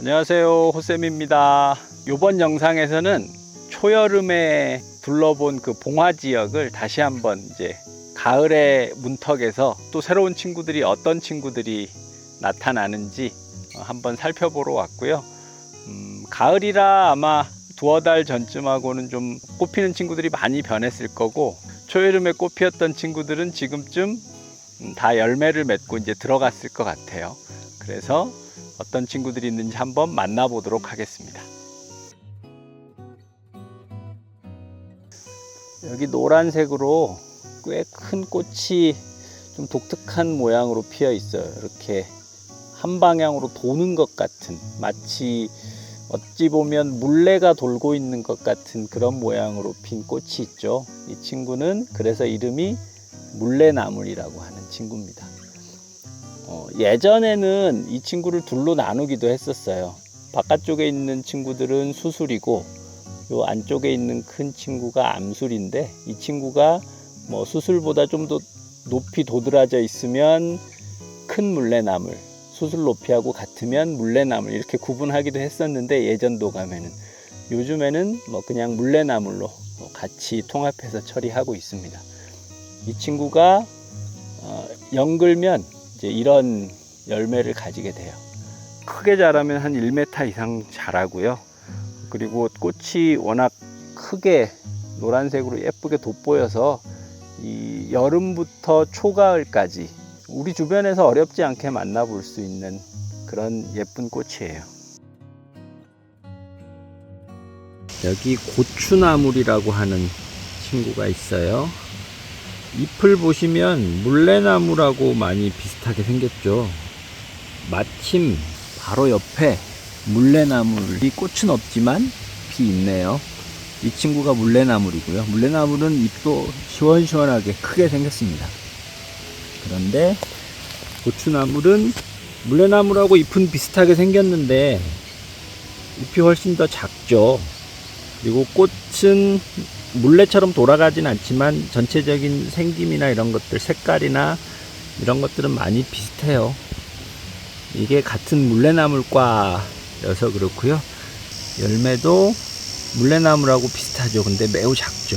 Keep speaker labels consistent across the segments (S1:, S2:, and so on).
S1: 안녕하세요 호쌤입니다. 이번 영상에서는 초여름에 둘러본 그 봉화 지역을 다시 한번 이제 가을의 문턱에서 또 새로운 친구들이 어떤 친구들이 나타나는지 어, 한번 살펴보러 왔고요. 음, 가을이라 아마 두어 달 전쯤하고는 좀 꽃피는 친구들이 많이 변했을 거고 초여름에 꽃 피었던 친구들은 지금쯤 음, 다 열매를 맺고 이제 들어갔을 것 같아요. 그래서 어떤 친구들이 있는지 한번 만나보도록 하겠습니다. 여기 노란색으로 꽤 큰 꽃이 좀 독특한 모양으로 피어 있어요. 이렇게 한 방향으로 도는 것 같은 마치 어찌 보면 물레가 돌고 있는 것 같은 그런 모양으로 핀 꽃이 있죠. 이 친구는 그래서 이름이 물레나물이라고 하는 친구입니다. 어, 예전에는 이 친구를 둘로 나누기도 했었어요. 바깥쪽에 있는 친구들은 수술이고 요 안쪽에 있는 큰 친구가 암술인데 이 친구가 뭐 수술보다 좀 더 높이 도드라져 있으면 큰 물레나물, 수술 높이하고 같으면 물레나물 이렇게 구분하기도 했었는데 예전 도감에는 요즘에는 뭐 그냥 물레나물로 같이 통합해서 처리하고 있습니다. 이 친구가 어, 연글면 이제 이런 열매를 가지게 돼요. 크게 자라면 한 1m 이상 자라고요. 그리고 꽃이 워낙 크게 노란색으로 예쁘게 돋보여서 이 여름부터 초가을까지 우리 주변에서 어렵지 않게 만나볼 수 있는 그런 예쁜 꽃이에요. 여기 고추나물이라고 하는 친구가 있어요. 잎을 보시면 물레나무라고 많이 비슷하게 생겼죠. 마침 바로 옆에 물레나물이 꽃은 없지만 피 있네요. 이 친구가 물레나물이고요. 물레나물은 잎도 시원시원하게 크게 생겼습니다. 그런데 고추나물은 물레나물하고 잎은 비슷하게 생겼는데 잎이 훨씬 더 작죠. 그리고 꽃은 물레처럼 돌아가진 않지만 전체적인 생김이나 이런 것들 색깔이나 이런 것들은 많이 비슷해요. 이게 같은 물레나물과여서 그렇고요. 열매도 물레나물하고 비슷하죠. 근데 매우 작죠.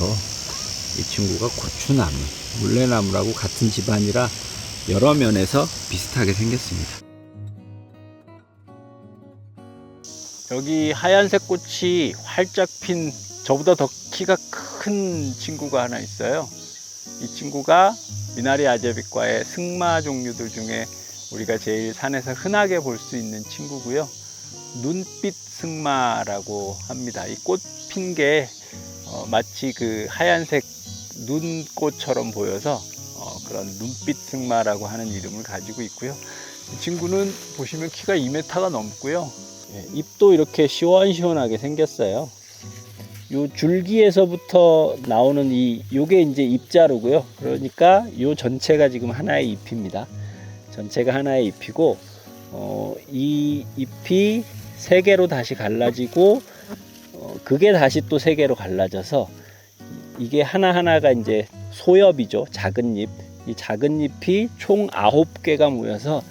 S1: 이 친구가 고추나무, 물레나물하고 같은 집안이라 여러 면에서 비슷하게 생겼습니다. 여기 하얀색 꽃이 활짝 핀 저보다 더 키가 큰 친구가 하나 있어요. 이 친구가 미나리 아제비과의 승마 종류들 중에 우리가 제일 산에서 흔하게 볼 수 있는 친구고요. 눈빛 승마라고 합니다. 이 꽃 핀게 어, 마치 그 하얀색 눈꽃처럼 보여서 어, 그런 눈빛 승마라고 하는 이름을 가지고 있고요. 이 친구는 보시면 키가 2m가 넘고요. 예, 잎도 이렇게 시원시원하게 생겼어요. 요 줄기에서부터 나오는 이 요게 이제 잎자루고요. 그러니까 요 전체가 지금 하나의 잎입니다. 전체가 하나의 잎이고 어, 이 잎이 세 개로 다시 갈라지고 어, 그게 다시 또 세 개로 갈라져서 이게 하나 하나가 이제 소엽이죠. 작은 잎. 이 작은 잎이 총 아홉 개가 모여서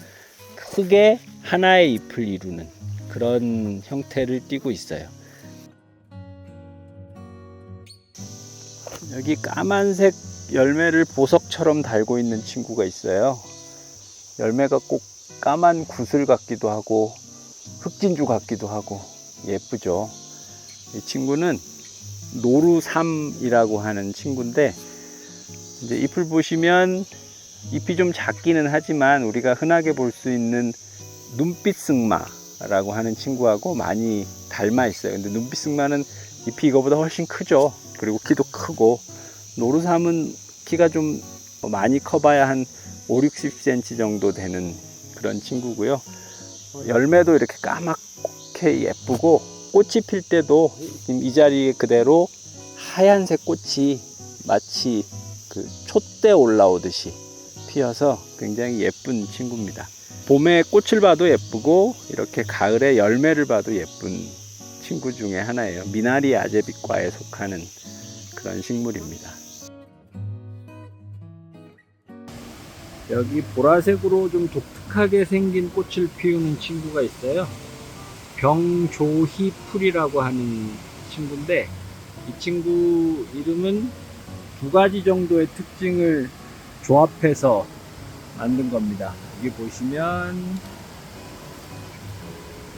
S1: 크게 하나의 잎을 이루는 그런 형태를 띠고 있어요. 여기 까만색 열매를 보석처럼 달고 있는 친구가 있어요. 열매가 꼭 까만 구슬 같기도 하고 흑진주 같기도 하고 예쁘죠. 이 친구는 노루삼이라고 하는 친구인데 이제 잎을 보시면 잎이 좀 작기는 하지만 우리가 흔하게 볼 수 있는 눈빛 승마라고 하는 친구하고 많이 닮아 있어요. 근데 눈빛 승마는 잎이 이거보다 훨씬 크죠. 그리고 키도 크고 노루삼은 키가 좀 많이 커봐야 한 5, 60cm 정도 되는 그런 친구고요. 어, 열매도 이렇게 까맣게 예쁘고 꽃이 필 때도 이 자리에 그대로 하얀색 꽃이 마치 그 촛대 올라오듯이 피어서 굉장히 예쁜 친구입니다. 봄에 꽃을 봐도 예쁘고 이렇게 가을에 열매를 봐도 예쁜 친구 중에 하나예요. 미나리 아제비과에 속하는 그런 식물입니다. 여기 보라색으로 좀 독특하게 생긴 꽃을 피우는 친구가 있어요. 병조희 풀이라고 하는 친구인데 이 친구 이름은 두 가지 정도의 특징을 조합해서 만든 겁니다. 여기 보시면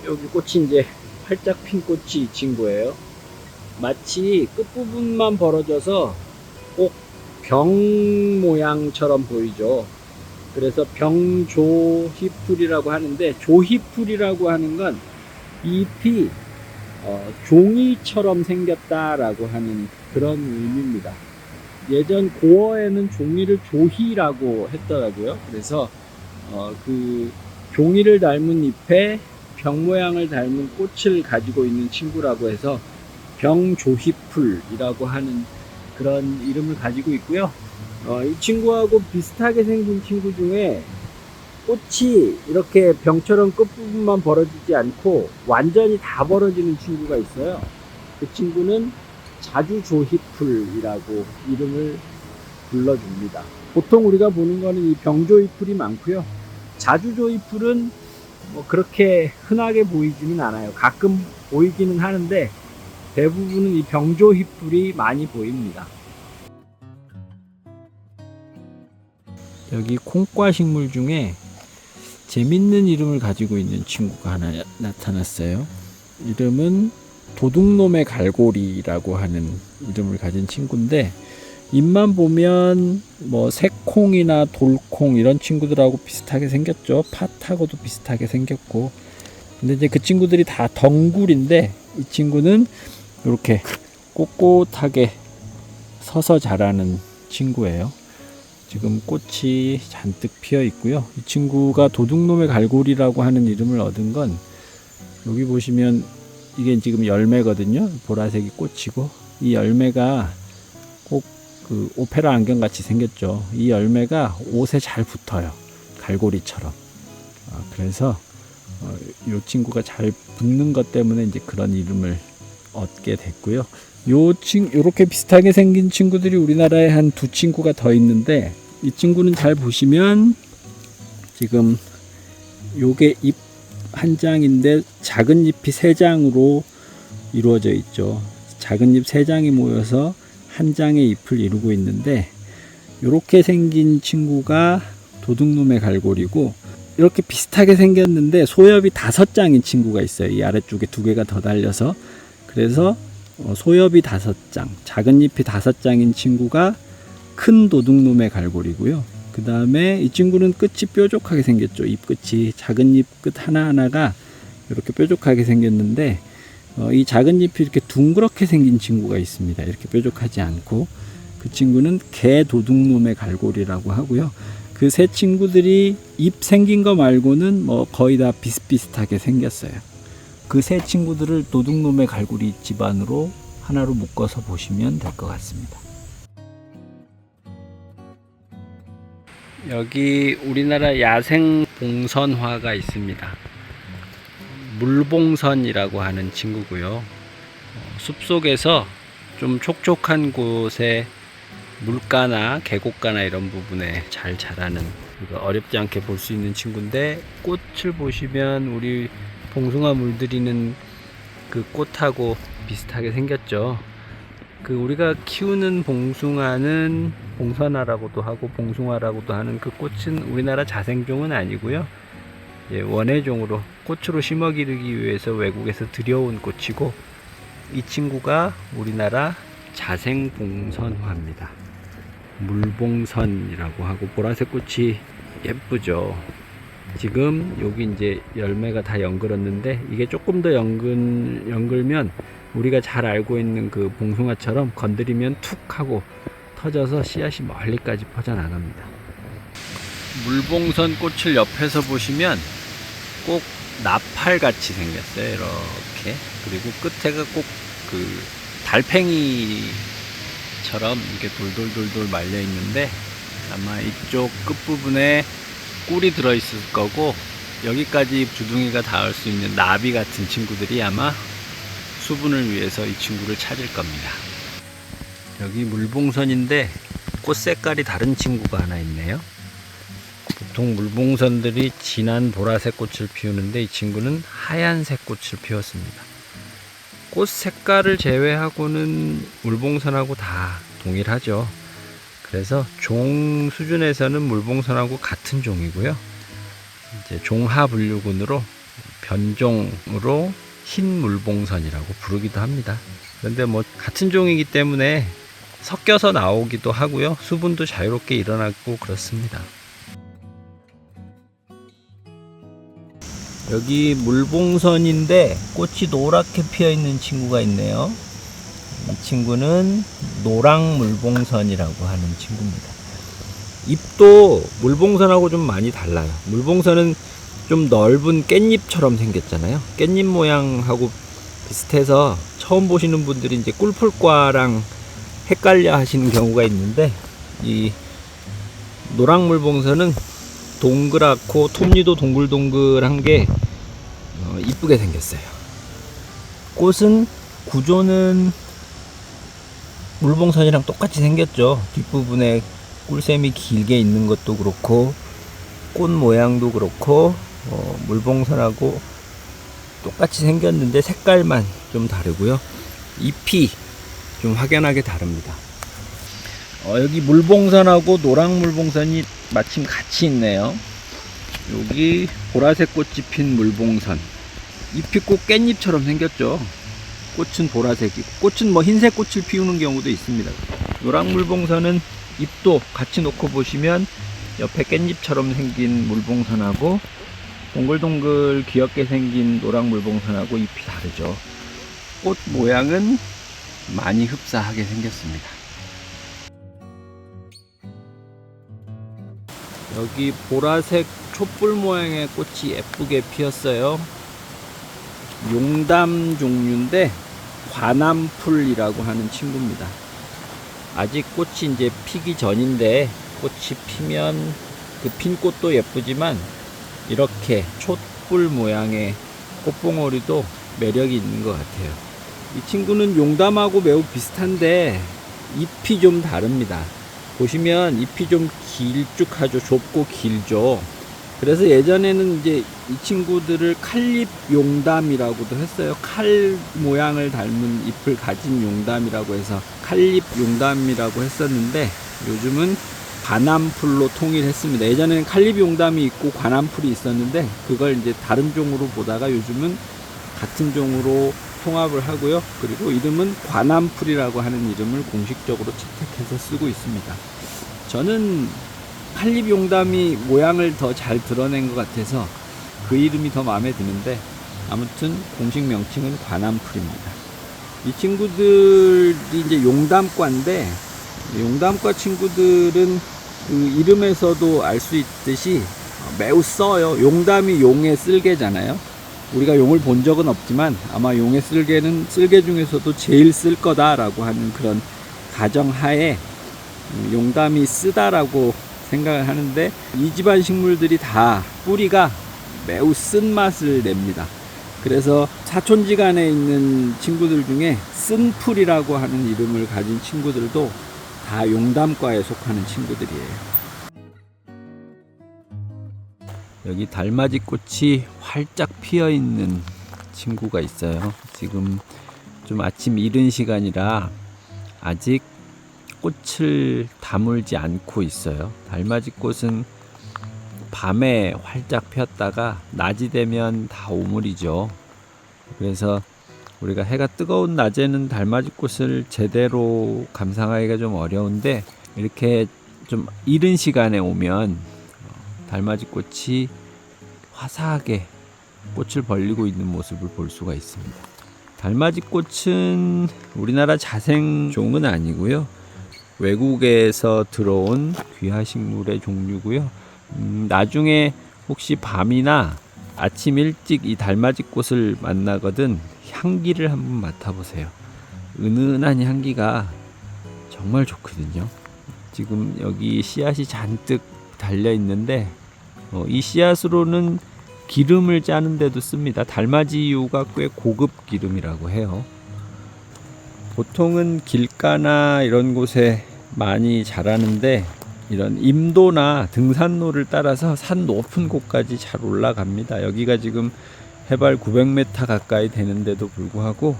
S1: 여기 꽃이 이제 활짝 핀 꽃이 이 친구예요. 마치 끝부분만 벌어져서 꼭 병 모양처럼 보이죠. 그래서 병조희풀이라고 하는데 조희풀이라고 하는 건 잎이 어, 종이처럼 생겼다라고 하는 그런 의미입니다. 예전 고어에는 종이를 조희라고 했더라고요. 그래서 어, 그 종이를 닮은 잎에 병 모양을 닮은 꽃을 가지고 있는 친구라고 해서 병조희풀이라고 하는 그런 이름을 가지고 있고요. 어, 이 친구하고 비슷하게 생긴 친구 중에 꽃이 이렇게 병처럼 끝부분만 벌어지지 않고 완전히 다 벌어지는 친구가 있어요. 그 친구는 자주조희풀이라고 이름을 불러줍니다. 보통 우리가 보는 거는 이 병조희풀이 많고요. 자주조희풀은 뭐 그렇게 흔하게 보이지는 않아요. 가끔 보이기는 하는데 대부분은 이 병조희풀이 많이 보입니다. 여기 콩과 식물 중에 재밌는 이름을 가지고 있는 친구가 하나 나타났어요. 이름은 도둑놈의 갈고리라고 하는 이름을 가진 친구인데 잎만 보면 뭐 새콩이나 돌콩 이런 친구들하고 비슷하게 생겼죠. 팥하고도 비슷하게 생겼고. 근데 이제 그 친구들이 다 덩굴인데 이 친구는 이렇게 꼿꼿하게 서서 자라는 친구예요. 지금 꽃이 잔뜩 피어 있고요. 이 친구가 도둑놈의 갈고리라고 하는 이름을 얻은 건 여기 보시면 이게 지금 열매거든요. 보라색이 꽃이고 이 열매가 꼭 그 오페라 안경 같이 생겼죠. 이 열매가 옷에 잘 붙어요. 갈고리처럼. 아, 그래서 어, 이 친구가 잘 붙는 것 때문에 이제 그런 이름을 얻게 됐고요. 요 친, 요렇게 비슷하게 생긴 친구들이 우리나라에 한 두 친구가 더 있는데 이 친구는 잘 보시면 지금 요게 잎 한 장인데 작은 잎이 세 장으로 이루어져 있죠. 작은 잎 세 장이 모여서 한 장의 잎을 이루고 있는데 이렇게 생긴 친구가 도둑놈의 갈고리고 이렇게 비슷하게 생겼는데 소엽이 다섯 장인 친구가 있어요. 이 아래쪽에 두 개가 더 달려서 그래서 어, 소엽이 다섯 장, 작은 잎이 다섯 장인 친구가 큰 도둑놈의 갈고리고요. 그 다음에 이 친구는 끝이 뾰족하게 생겼죠. 잎 끝이 작은 잎 끝 하나 하나가 이렇게 뾰족하게 생겼는데 어, 이 작은 잎이 이렇게 둥그렇게 생긴 친구가 있습니다. 이렇게 뾰족하지 않고 그 친구는 개 도둑놈의 갈고리라고 하고요. 그 세 친구들이 잎 생긴 거 말고는 뭐 거의 다 비슷비슷하게 생겼어요. 그 세 친구들을 도둑놈의 갈고리 집안으로 하나로 묶어서 보시면 될 것 같습니다. 여기 우리나라 야생 봉선화가 있습니다. 물봉선이라고 하는 친구고요. 어, 숲속에서 좀 촉촉한 곳에 물가나 계곡가나 이런 부분에 잘 자라는 어렵지 않게 볼 수 있는 친구인데 꽃을 보시면 우리 봉숭아 물들이는 그 꽃하고 비슷하게 생겼죠. 그 우리가 키우는 봉숭아는 봉선화라고도 하고 봉숭아라고도 하는 그 꽃은 우리나라 자생종은 아니고요. 예, 원해종으로 꽃으로 심어 기르기 위해서 외국에서 들여온 꽃이고 이 친구가 우리나라 자생 봉선화입니다. 물봉선이라고 하고 보라색 꽃이 예쁘죠. 지금 여기 이제 열매가 다 연글었는데 이게 조금 더 연글 연글면 우리가 잘 알고 있는 그 봉숭아처럼 건드리면 툭 하고 터져서 씨앗이 멀리까지 퍼져나갑니다. 물봉선 꽃을 옆에서 보시면 꼭 나팔 같이 생겼어요. 이렇게 그리고 끝에가 꼭 그 달팽이처럼 이렇게 돌돌돌돌 말려 있는데 아마 이쪽 끝 부분에 꿀이 들어 있을 거고 여기까지 주둥이가 닿을 수 있는 나비 같은 친구들이 아마 수분을 위해서 이 친구를 찾을 겁니다. 여기 물봉선인데 꽃 색깔이 다른 친구가 하나 있네요. 보통 물봉선들이 진한 보라색 꽃을 피우는데 이 친구는 하얀색 꽃을 피웠습니다. 꽃 색깔을 제외하고는 물봉선하고 다 동일하죠. 그래서 종 수준에서는 물봉선하고 같은 종이고요. 이제 종하 분류군으로 변종으로 흰 물봉선이라고 부르기도 합니다. 그런데 뭐 같은 종이기 때문에 섞여서 나오기도 하고요. 수분도 자유롭게 일어나고 그렇습니다. 여기 물봉선인데 꽃이 노랗게 피어 있는 친구가 있네요. 이 친구는 노랑 물봉선이라고 하는 친구입니다. 잎도 물봉선하고 좀 많이 달라요. 물봉선은 좀 넓은 깻잎처럼 생겼잖아요. 깻잎 모양하고 비슷해서 처음 보시는 분들이 이제 꿀풀과랑 헷갈려 하시는 경우가 있는데 이 노랑 물봉선은 동그랗고 톱니도 동글동글한 게 어, 이쁘게 생겼어요. 꽃은 구조는 물봉선이랑 똑같이 생겼죠. 뒷부분에 꿀샘이 길게 있는 것도 그렇고 꽃 모양도 그렇고 어, 물봉선하고 똑같이 생겼는데 색깔만 좀 다르고요. 잎이 좀 확연하게 다릅니다. 어, 여기 물봉선하고 노랑 물봉선이 마침 같이 있네요. 여기 보라색 꽃이 핀 물봉선. 잎이 꼭 깻잎처럼 생겼죠. 꽃은 보라색이고, 꽃은 뭐 흰색 꽃을 피우는 경우도 있습니다. 노랑 물봉선은 잎도 같이 놓고 보시면 옆에 깻잎처럼 생긴 물봉선하고 동글동글 귀엽게 생긴 노랑 물봉선하고 잎이 다르죠. 꽃 모양은 많이 흡사하게 생겼습니다. 여기 보라색 촛불 모양의 꽃이 예쁘게 피었어요. 용담 종류인데 관암풀이라고 하는 친구입니다. 아직 꽃이 이제 피기 전인데 꽃이 피면 그 핀 꽃도 예쁘지만 이렇게 촛불 모양의 꽃봉오리도 매력이 있는 것 같아요. 이 친구는 용담하고 매우 비슷한데 잎이 좀 다릅니다. 보시면 잎이 좀 길쭉하죠. 좁고 길죠. 그래서 예전에는 이제 이 친구들을 칼잎 용담이라고도 했어요. 칼 모양을 닮은 잎을 가진 용담이라고 해서 칼잎 용담이라고 했었는데 요즘은 관암풀로 통일했습니다. 예전에는 칼잎 용담이 있고 관암풀이 있었는데 그걸 이제 다른 종으로 보다가 요즘은 같은 종으로 통합을 하고요. 그리고 이름은 관암풀이라고 하는 이름을 공식적으로 채택해서 쓰고 있습니다. 저는 칼립 용담이 모양을 더 잘 드러낸 것 같아서 그 이름이 더 마음에 드는데 아무튼 공식 명칭은 관암풀입니다. 이 친구들이 이제 용담과인데 용담과 친구들은 그 이름에서도 알 수 있듯이 매우 써요. 용담이 용의 쓸개잖아요. 우리가 용을 본 적은 없지만 아마 용의 쓸개는 쓸개 중에서도 제일 쓸 거다라고 하는 그런 가정하에 용담이 쓰다라고 생각을 하는데 이 집안 식물들이 다 뿌리가 매우 쓴 맛을 냅니다. 그래서 사촌지간에 있는 친구들 중에 쓴풀이라고 하는 이름을 가진 친구들도 다 용담과에 속하는 친구들이에요. 여기 달맞이 꽃이 활짝 피어 있는 친구가 있어요. 지금 좀 아침 이른 시간이라 아직 꽃을 다물지 않고 있어요. 달맞이 꽃은 밤에 활짝 피었다가 낮이 되면 다 오물이죠. 그래서 우리가 해가 뜨거운 낮에는 달맞이 꽃을 제대로 감상하기가 좀 어려운데 이렇게 좀 이른 시간에 오면 달맞이 꽃이 화사하게 꽃을 벌리고 있는 모습을 볼 수가 있습니다. 달맞이 꽃은 우리나라 자생종은 아니고요. 외국에서 들어온 귀하식물의 종류고요. 음, 나중에 혹시 밤이나 아침 일찍 이 달맞이 꽃을 만나거든 향기를 한번 맡아보세요. 은은한 향기가 정말 좋거든요. 지금 여기 씨앗이 잔뜩 달려 있는데 어, 이 씨앗으로는 기름을 짜는데도 씁니다. 달맞이유가 꽤 고급 기름이라고 해요. 보통은 길가나 이런 곳에 많이 자라는데 이런 임도나 등산로를 따라서 산 높은 곳까지 잘 올라갑니다. 여기가 지금 해발 900m 가까이 되는데도 불구하고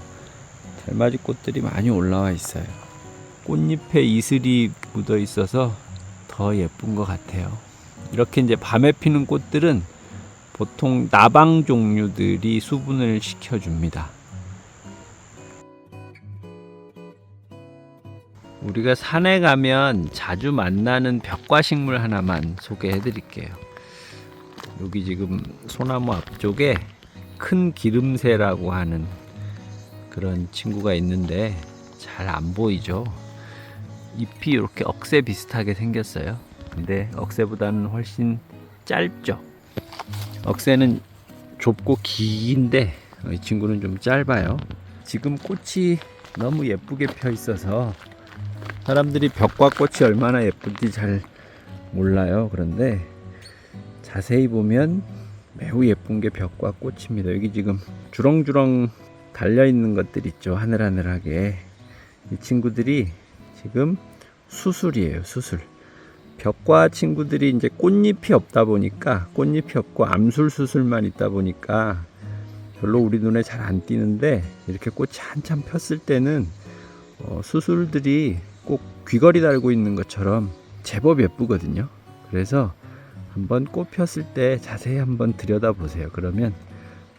S1: 달맞이 꽃들이 많이 올라와 있어요. 꽃잎에 이슬이 묻어 있어서 더 예쁜 것 같아요. 이렇게 이제 밤에 피는 꽃들은 보통 나방 종류들이 수분을 시켜줍니다. 우리가 산에 가면 자주 만나는 벽과 식물 하나만 소개해 드릴게요. 여기 지금 소나무 앞쪽에 큰 기름새라고 하는 그런 친구가 있는데 잘 안 보이죠? 잎이 이렇게 억새 비슷하게 생겼어요. 근데 억새보다는 훨씬 짧죠. 억새는 좁고 긴데 이 친구는 좀 짧아요. 지금 꽃이 너무 예쁘게 펴 있어서 사람들이 벽과 꽃이 얼마나 예쁜지 잘 몰라요. 그런데 자세히 보면 매우 예쁜 게 벽과 꽃입니다. 여기 지금 주렁주렁 달려 있는 것들 있죠. 하늘하늘하게. 이 친구들이 지금 수술이에요. 수술. 벽과 친구들이 이제 꽃잎이 없다 보니까 꽃잎이 없고 암술 수술만 있다 보니까 별로 우리 눈에 잘 안 띄는데 이렇게 꽃이 한참 폈을 때는 어, 수술들이 꼭 귀걸이 달고 있는 것처럼 제법 예쁘거든요. 그래서 한번 꽃 폈을 때 자세히 한번 들여다 보세요. 그러면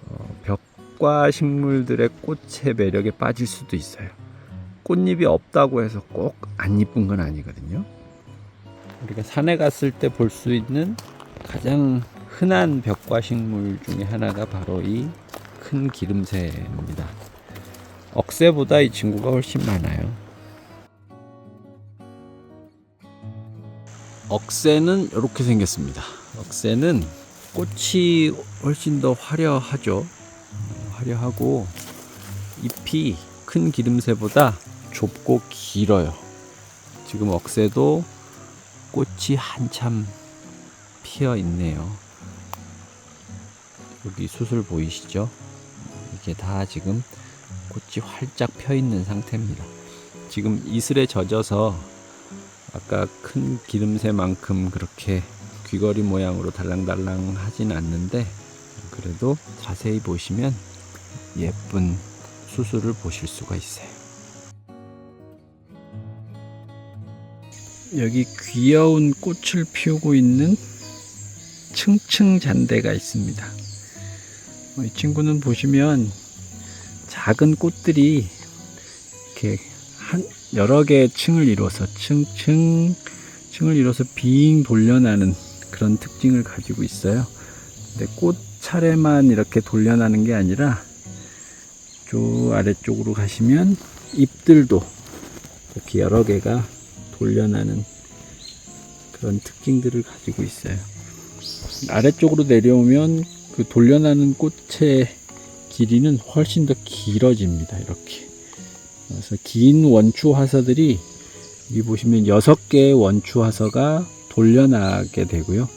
S1: 어, 벽과 식물들의 꽃의 매력에 빠질 수도 있어요. 꽃잎이 없다고 해서 꼭 안 이쁜 건 아니거든요. 우리가 산에 갔을 때 볼 수 있는 가장 흔한 벽과 식물 중에 하나가 바로 이 큰 기름새입니다. 억새보다 이 친구가 훨씬 많아요. 억새는 이렇게 생겼습니다. 억새는 꽃이 훨씬 더 화려하죠. 어, 화려하고 잎이 큰 기름새보다 좁고 길어요. 지금 억새도 꽃이 한참 피어 있네요. 여기 수술 보이시죠? 이게 다 지금 꽃이 활짝 펴 있는 상태입니다. 지금 이슬에 젖어서 아까 큰 기름새만큼 그렇게 귀걸이 모양으로 달랑달랑 하진 않는데 그래도 자세히 보시면 예쁜 수술을 보실 수가 있어요. 여기 귀여운 꽃을 피우고 있는 층층 잔대가 있습니다. 어, 이 친구는 보시면 작은 꽃들이 이렇게 한 여러 개의 층을 이뤄서 층층 층을 이뤄서 빙 돌려나는 그런 특징을 가지고 있어요. 근데 꽃 차례만 이렇게 돌려나는 게 아니라 저 아래쪽으로 가시면 잎들도 이렇게 여러 개가 돌려나는 그런 특징들을 가지고 있어요. 아래쪽으로 내려오면 그 돌려나는 꽃의 길이는 훨씬 더 길어집니다. 이렇게. 그래서 긴 원추 화서들이 여기 보시면 여섯 개의 원추 화서가 돌려나게 되고요.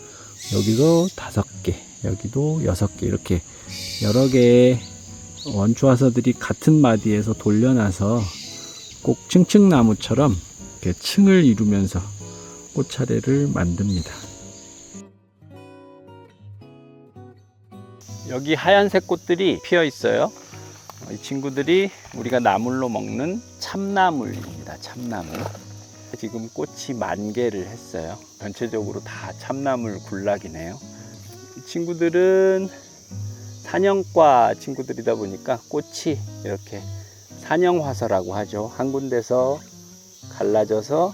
S1: 여기도 다섯 개, 여기도 여섯 개 이렇게 여러 개의 원추 화서들이 같은 마디에서 돌려나서 꼭 층층나무처럼 이렇게 층을 이루면서 꽃차례를 만듭니다. 여기 하얀색 꽃들이 피어 있어요. 이 친구들이 우리가 나물로 먹는 참나물입니다. 참나물. 지금 꽃이 만 개를 했어요. 전체적으로 다 참나물 군락이네요. 이 친구들은 사냥과 친구들이다 보니까 꽃이 이렇게 사냥화서라고 하죠. 한 군데서 갈라져서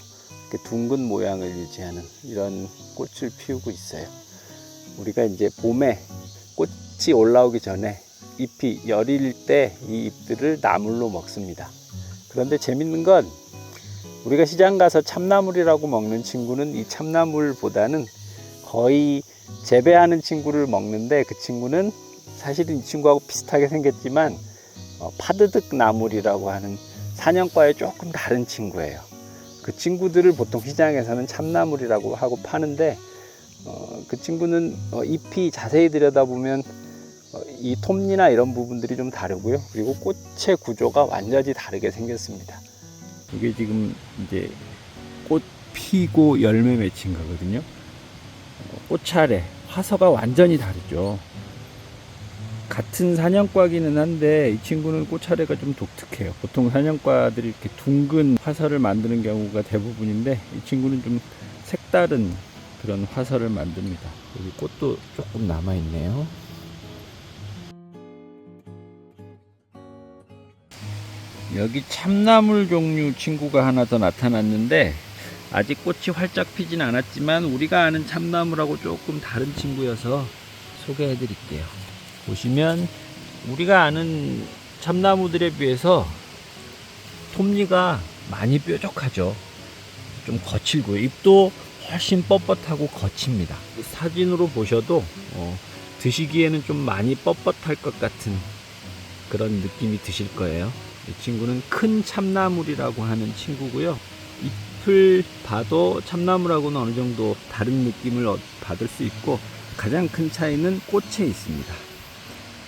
S1: 둥근 모양을 유지하는 이런 꽃을 피우고 있어요. 우리가 이제 봄에 꽃이 올라오기 전에 잎이 여릴 때이 잎들을 나물로 먹습니다. 그런데 재밌는 건 우리가 시장 가서 참나물이라고 먹는 친구는 이 참나물보다는 거의 재배하는 친구를 먹는데 그 친구는 사실은 이 친구하고 비슷하게 생겼지만 어, 파드득 나물이라고 하는 사냥과의 조금 다른 친구예요. 그 친구들을 보통 시장에서는 참나물이라고 하고 파는데 어, 그 친구는 어, 잎이 자세히 들여다보면 어, 이 톱니나 이런 부분들이 좀 다르고요. 그리고 꽃의 구조가 완전히 다르게 생겼습니다. 이게 지금 이제 꽃 피고 열매 맺힌 거거든요. 어, 꽃차례 화서가 완전히 다르죠. 같은 사냥과기는 한데 이 친구는 꽃차례가 좀 독특해요. 보통 사냥과들이 이렇게 둥근 화서를 만드는 경우가 대부분인데 이 친구는 좀 색다른 그런 화서를 만듭니다. 여기 꽃도 조금 남아 있네요. 여기 참나물 종류 친구가 하나 더 나타났는데 아직 꽃이 활짝 피진 않았지만 우리가 아는 참나물하고 조금 다른 친구여서 소개해 드릴게요. 보시면 우리가 아는 참나무들에 비해서 톱니가 많이 뾰족하죠. 좀 거칠고요. 잎도 훨씬 뻣뻣하고 거칩니다. 사진으로 보셔도 어, 드시기에는 좀 많이 뻣뻣할 것 같은 그런 느낌이 드실 거예요. 이 친구는 큰 참나물이라고 하는 친구고요. 잎을 봐도 참나물하고는 어느 정도 다른 느낌을 얻- 받을 수 있고 가장 큰 차이는 꽃에 있습니다.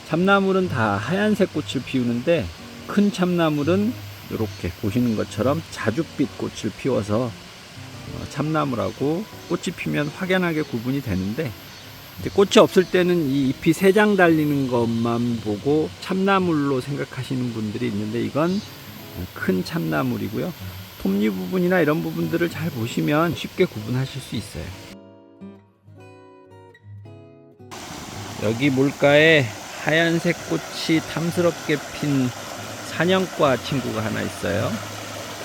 S1: 참나물은 다 하얀색 꽃을 피우는데 큰 참나물은 이렇게 보시는 것처럼 자줏빛 꽃을 피워서 어, 참나물하고 꽃이 피면 확연하게 구분이 되는데 꽃이 없을 때는 이 잎이 세 장 달리는 것만 보고 참나물로 생각하시는 분들이 있는데 이건 큰 참나물이고요. 톱니 부분이나 이런 부분들을 잘 보시면 쉽게 구분하실 수 있어요. 여기 물가에 하얀색 꽃이 탐스럽게 핀 사냥과 친구가 하나 있어요.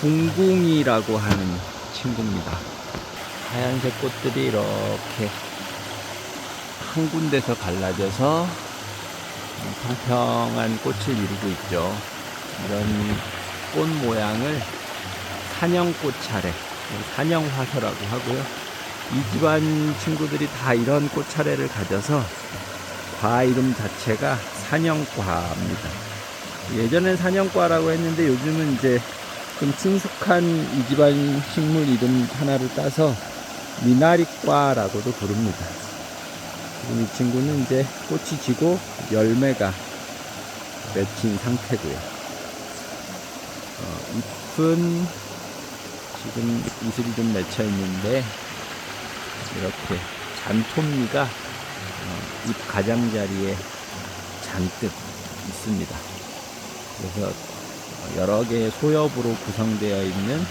S1: 궁궁이라고 하는 친구입니다. 하얀색 꽃들이 이렇게 한 군데서 갈라져서 평평한 꽃을 이루고 있죠. 이런 꽃 모양을 산영꽃 차례, 산영화서라고 하고요. 이 집안 친구들이 다 이런 꽃 차례를 가져서 과 이름 자체가 산영과입니다. 예전엔 산영과라고 했는데 요즘은 이제 좀 친숙한 이 집안 식물 이름 하나를 따서 미나리과라고도 부릅니다. 이 친구는 이제 꽃이 지고 열매가 맺힌 상태고요. 어, 잎은 지금 이슬이 좀 맺혀 있는데 이렇게 잔톱니가 어, 잎 가장자리에 잔뜩 있습니다. 그래서 여러 개의 소엽으로 구성되어 있는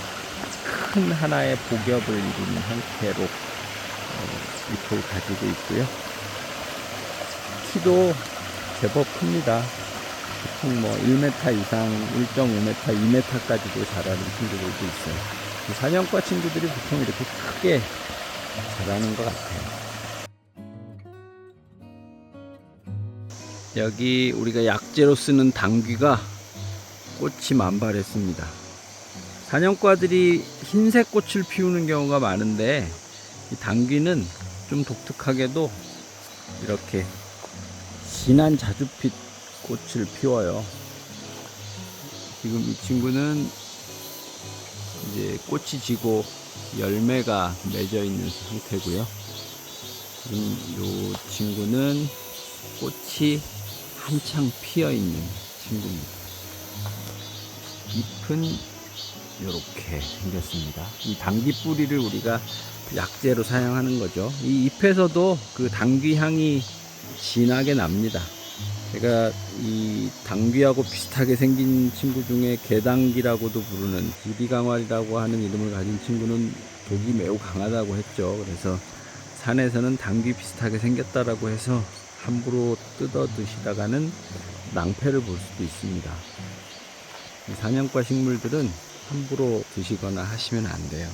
S1: 큰 하나의 복엽을 이루는 형태로 어, 잎을 가지고 있고요. 키도 제법 큽니다. 보통 뭐 1m 이상, 1.5m, 2m까지도 자라는 친구들도 있어요. 이 사냥과 친구들이 보통 이렇게 크게 자라는 것 같아요. 여기 우리가 약재로 쓰는 당귀가 꽃이 만발했습니다. 사냥과들이 흰색 꽃을 피우는 경우가 많은데 이 당귀는 좀 독특하게도 이렇게 진한 자줏빛 꽃을 피워요. 지금 이 친구는 이제 꽃이 지고 열매가 맺어 있는 상태고요. 지금 이 친구는 꽃이 한창 피어 있는 친구입니다. 잎은 이렇게 생겼습니다. 이 당귀 뿌리를 우리가 약재로 사용하는 거죠. 이 잎에서도 그 당귀 향이 진하게 납니다. 제가 이 당귀하고 비슷하게 생긴 친구 중에 개당귀라고도 부르는 유리강활이라고 하는 이름을 가진 친구는 독이 매우 강하다고 했죠. 그래서 산에서는 당귀 비슷하게 생겼다라고 해서 함부로 뜯어 드시다가는 낭패를 볼 수도 있습니다. 이 사냥과 식물들은 함부로 드시거나 하시면 안 돼요.